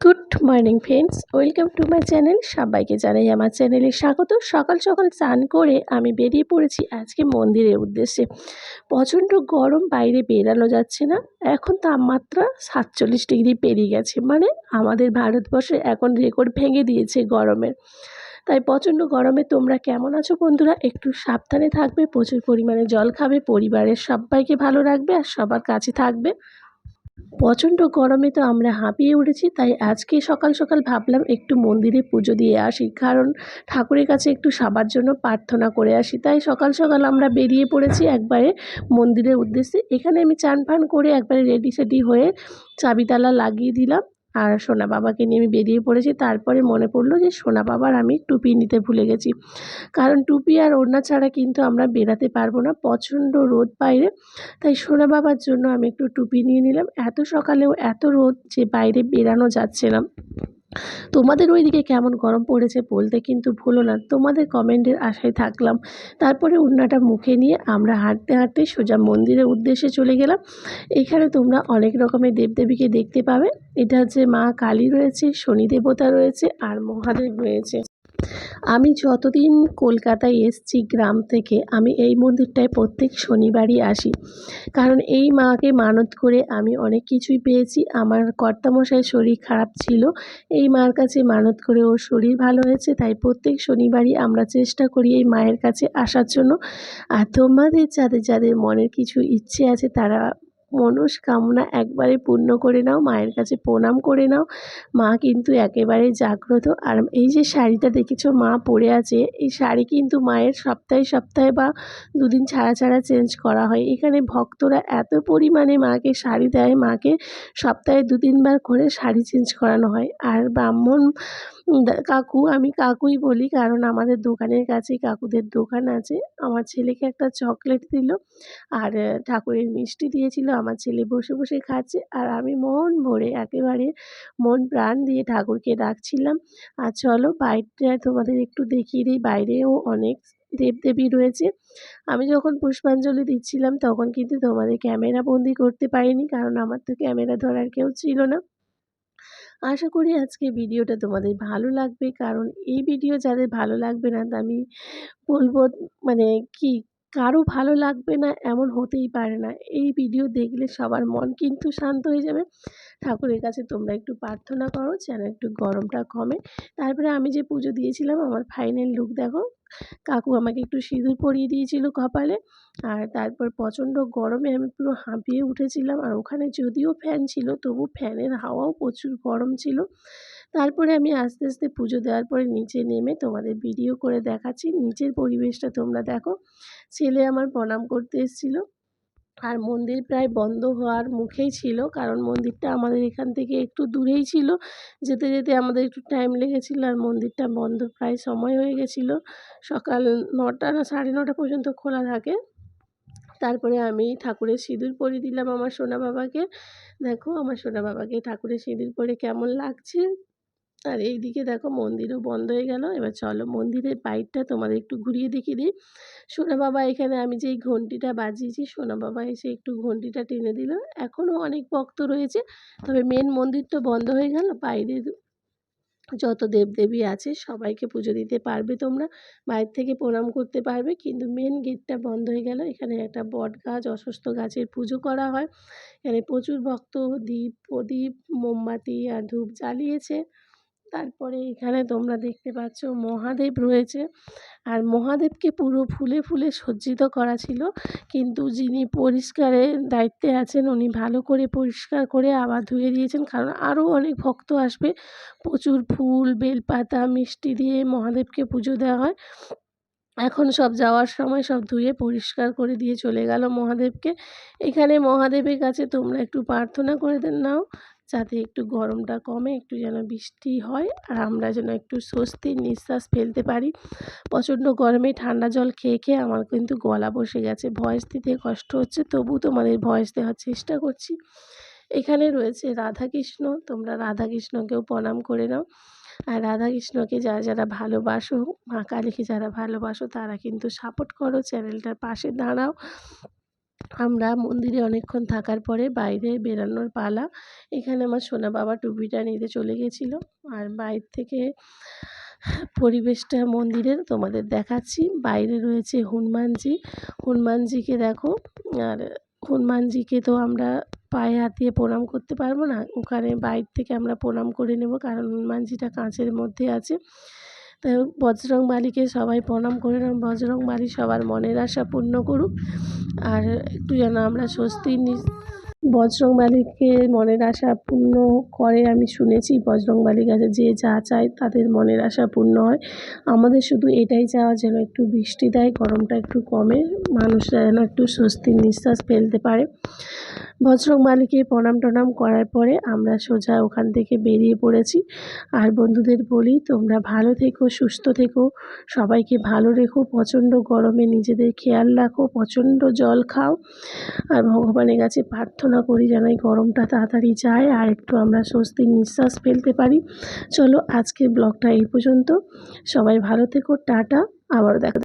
Good morning friends, welcome to my channel. সবাইকে জানাই আমার চ্যানেলে স্বাগত। সকাল সকাল চান করে আমি বেরিয়ে পড়েছি আজকে মন্দিরের উদ্দেশ্যে। প্রচণ্ড গরম, বাইরে বেরানো যাচ্ছে না। এখন তাপমাত্রা সাতচল্লিশ ডিগ্রি পেরিয়ে গেছে। মানে আমাদের ভারতবর্ষে এখন রেকর্ড ভেঙে দিয়েছে গরমের তাই প্রচণ্ড গরমে তোমরা কেমন আছো বন্ধুরা? একটু সাবধানে থাকবে, প্রচুর পরিমাণে জল খাবে, পরিবারের সবাইকে ভালো রাখবে আর সবার কাছে থাকবে। প্রচণ্ড গরমে তো আমরা হাঁপিয়ে উঠেছি, তাই আজকে সকাল সকাল ভাবলাম একটু মন্দিরে পুজো দিয়ে আসি। কারণ ঠাকুরের কাছে একটু সবার জন্য প্রার্থনা করে আসি, তাই সকাল সকাল আমরা বেরিয়ে পড়েছি একবারে মন্দিরের উদ্দেশ্যে। এখানে আমি চান ফান করে একবারে রেডি সেডি হয়ে চাবিতালা লাগিয়ে দিলাম। আর সোনা বাবাকে নিয়ে আমি বেরিয়ে পড়েছি। তারপরে মনে পড়ল যে সোনা বাবার আমি টুপি নিতে ভুলে গেছি। কারণ টুপি আর ওড়না ছাড়া কিন্তু আমরা বেরাতে পারব না, প্রচণ্ড রোদ বাইরে। তাই সোনা বাবার জন্য আমি একটু টুপি নিয়ে নিলাম। এত সকালেও এত রোদ যে বাইরে বেরানো যাচ্ছে না। তোমাদের ওইদিকে কেমন গরম পড়েছে বলতে কিন্তু ভুলো না। তোমাদের কমেন্টের আশায় থাকলাম। তারপরে উন্নাটা মুখে নিয়ে আমরা হাঁটতে হাঁটতে সোজা মন্দিরের উদ্দেশ্যে চলে গেলাম। এখানে তোমরা অনেক রকমের দেবদেবীকে দেখতে পাবে। এটা হচ্ছে মা কালী রয়েছে, শনি দেবতা রয়েছে আর মহাদেব রয়েছে। আমি যতদিন কলকাতায় এসছি গ্রাম থেকে, আমি এই মন্দিরটায় প্রত্যেক শনিবারই আসি। কারণ এই মাকে মানত করে আমি অনেক কিছুই পেয়েছি। আমার কর্তামশাই শরীর খারাপ ছিল, এই মার কাছে মানত করে ওর শরীর ভালো হয়েছে, তাই প্রত্যেক শনিবারই আমরা চেষ্টা করি এই মায়ের কাছে আসার জন্য। আর তোমাদের যাদের যাদের মনের কিছু ইচ্ছে আছে তারা মনস্কামনা একবারে পূর্ণ করে নাও, মায়ের কাছে প্রণাম করে নাও। মা কিন্তু একেবারে জাগ্রত। আর এই যে শাড়িটা দেখেছ, মা পরে আছে, এই শাড়ি কিন্তু মায়ের সপ্তাহে সপ্তাহে বা দুদিন ছাড়া ছাড়া চেঞ্জ করা হয়। এখানে ভক্তরা এত পরিমাণে মাকে শাড়ি দেয়, মাকে সপ্তাহে দু তিনবার করে শাড়ি চেঞ্জ করানো হয়। আর ব্রাহ্মণ কাকু, আমি কাকুই বলি। কারণ আমাদের দোকানের কাছেই কাকুদের দোকান আছে। আমার ছেলেকে একটা চকলেট দিল আর ঠাকুরের মিষ্টি দিয়েছিল। আমার ছেলে বসে বসে খাচ্ছে আর আমি মন ভরে একেবারে মন প্রাণ দিয়ে ঠাকুরকে ডাকছিলাম। আর চলো বাইরটা তোমাদের একটু দেখিয়ে দিই। বাইরেও অনেক দেবদেবী রয়েছে। আমি যখন পুষ্পাঞ্জলি দিচ্ছিলাম তখন কিন্তু তোমাদের ক্যামেরা বন্দি করতে পারিনি। কারণ আমার তো ক্যামেরা ধরার কেউ ছিল না। আশা করি আজকে ভিডিওটা তোমাদের ভালো লাগবে। কারণ এই ভিডিও যাদের ভালো লাগবে না, তা আমি বলব মানে কি কারও ভালো লাগবে না এমন হতেই পারে না। এই ভিডিও দেখলে সবার মন কিন্তু শান্ত হয়ে যাবে। ঠাকুরের কাছে তোমরা একটু প্রার্থনা করো, যেন একটু গরমটা কমে। তারপরে আমি যে পুজো দিয়েছিলাম, আমার ফাইনাল লুক দেখো। কাকু আমাকে একটু সিঁদুর পরিয়ে দিয়েছিল কপালে। আর তারপর প্রচণ্ড গরমে আমি পুরো হাঁপিয়ে উঠেছিলাম। আর ওখানে যদিও ফ্যান ছিল, তবু ফ্যানের হাওয়াও প্রচুর গরম ছিল। তারপরে আমি আস্তে আস্তে পুজো দেওয়ার পরে নিচে নেমে তোমাদের ভিডিও করে দেখাচ্ছি। নিচের পরিবেশটা তোমরা দেখো। ছেলে আমার প্রণাম করতে এসেছিল। আর মন্দির প্রায় বন্ধ হওয়ার মুখেই ছিল, কারণ মন্দিরটা আমাদের এখান থেকে একটু দূরেই ছিল। যেতে যেতে আমাদের একটু টাইম লেগেছিলো আর মন্দিরটা বন্ধ প্রায় সময় হয়ে গেছিল। সকাল নটা না, সাড়ে নটা পর্যন্ত খোলা থাকে। তারপরে আমি ঠাকুরের সিঁদুর পরিয়ে দিলাম আমার সোনা বাবাকে। দেখো আমার সোনা বাবাকে ঠাকুরের সিঁদুর পরে কেমন লাগছে। আর এই দিকে দেখো মন্দিরও বন্ধ হয়ে গেল। এবার চলো মন্দিরের বাইরটা তোমাদের একটু ঘুরিয়ে দেখিয়ে দিই। সোনা বাবা এখানে আমি যেই ঘন্টিটা বাজিয়েছি, সোনা বাবা এসে একটু ঘন্টিটা টেনে দিল। এখনও অনেক ভক্ত রয়েছে, তবে মেন মন্দির তো বন্ধ হয়ে গেল। বাইরের যত দেবদেবী আছে সবাইকে পুজো দিতে পারবে তোমরা। বাইরে থেকে প্রণাম করতে পারবে, কিন্তু মেন গেটটা বন্ধ হয়ে গেল। এখানে একটা বট গাছ, অসুস্থ গাছের পুজো করা হয়। এখানে প্রচুর ভক্ত দ্বীপ প্রদীপ, মোমবাতি আর ধূপ জ্বালিয়েছে। তারপরে এখানে তোমরা দেখতে পাচ্ছ মহাদেব রয়েছে। আর মহাদেবকে পুরো ফুলে ফুলে সজ্জিত করা ছিল। কিন্তু যিনি পরিষ্কারের দায়িত্বে আছেন, উনি ভালো করে পরিষ্কার করে আবার ধুয়ে দিয়েছেন। কারণ আরও অনেক ভক্ত আসবে। প্রচুর ফুল, বেলপাতা, মিষ্টি দিয়ে মহাদেবকে পুজো দেওয়া হয়। এখন সব যাওয়ার সময় সব ধুয়ে পরিষ্কার করে দিয়ে চলে গেল মহাদেবকে। এখানে মহাদেবের কাছে তোমরা একটু প্রার্থনা করে দেন নাও। যাতে একটু গরমটা কমে, একটু যেন বৃষ্টি হয়, আর আমরা যেন একটু স্বস্তির নিঃশ্বাস ফেলতে পারি। প্রচণ্ড গরমে ঠান্ডা জল খেয়ে খেয়ে আমার কিন্তু গলা বসে গেছে। ভয়েস দিতে কষ্ট হচ্ছে তবু তোমাদের ভয়েস দেওয়ার চেষ্টা করছি। এখানে রয়েছে রাধাকৃষ্ণ। তোমরা রাধাকৃষ্ণকেও প্রণাম করে নাও। আর রাধাকৃষ্ণকে যারা যারা ভালোবাসো, মা কালীকে যারা ভালোবাসো, তারা কিন্তু সাপোর্ট করো। চ্যানেলটার পাশে দাঁড়াও। আমরা মন্দিরে অনেকক্ষণ থাকার পরে বাইরে বেরানোর পালা। এখানে আমার সোনা বাবা টুপিটা নিতে চলে গেছিল। আর বাইরে থেকে পরিবেশটা মন্দিরের তোমাদের দেখাচ্ছি। বাইরে রয়েছে হনুমানজি। হনুমানজিকে দেখো। আর হনুমানজিকে তো আমরা পায়ে হাত দিয়ে প্রণাম করতে পারব না। ওখানে বাইর থেকে আমরা প্রণাম করে নেব। কারণ হনুমানজিটা কাঁচের মধ্যে আছে। তাই মালিকে সবাই প্রণাম করে নেব বজরং বালি সবার মনের আশা পূর্ণ করুক। আর একটু যেন আমরা স্বস্তি নি বজরংবালিকে মনের আশা পূর্ণ করে আমি শুনেছি বজরংবালির কাছে যে যা চায় তাদের মনের আশা পূর্ণ হয়। আমাদের শুধু এটাই চাওয়া যেন একটু বৃষ্টি দেয়, গরমটা একটু কমে, মানুষরা যেন একটু স্বস্তির নিঃশ্বাস ফেলতে পারে। বজরংবালিকে প্রণাম টনাম করার পরে আমরা সোজা ওখান থেকে বেরিয়ে পড়েছি। আর বন্ধুদের বলি, তোমরা ভালো থেকো, সুস্থ থেকো, সবাইকে ভালো রেখো, প্রচণ্ড গরমে নিজেদের খেয়াল রাখো, প্রচণ্ড জল খাও। আর ভগবানের কাছে প্রার্থনা করি যেন এই গরমটা তাড়াতাড়ি যায় আর একটু আমরা স্বস্তির নিঃশ্বাস ফেলতে পারি। চলো আজকের ব্লগটা এই পর্যন্ত। সবাই ভালো থেকো, টাটা, আবারও দেখা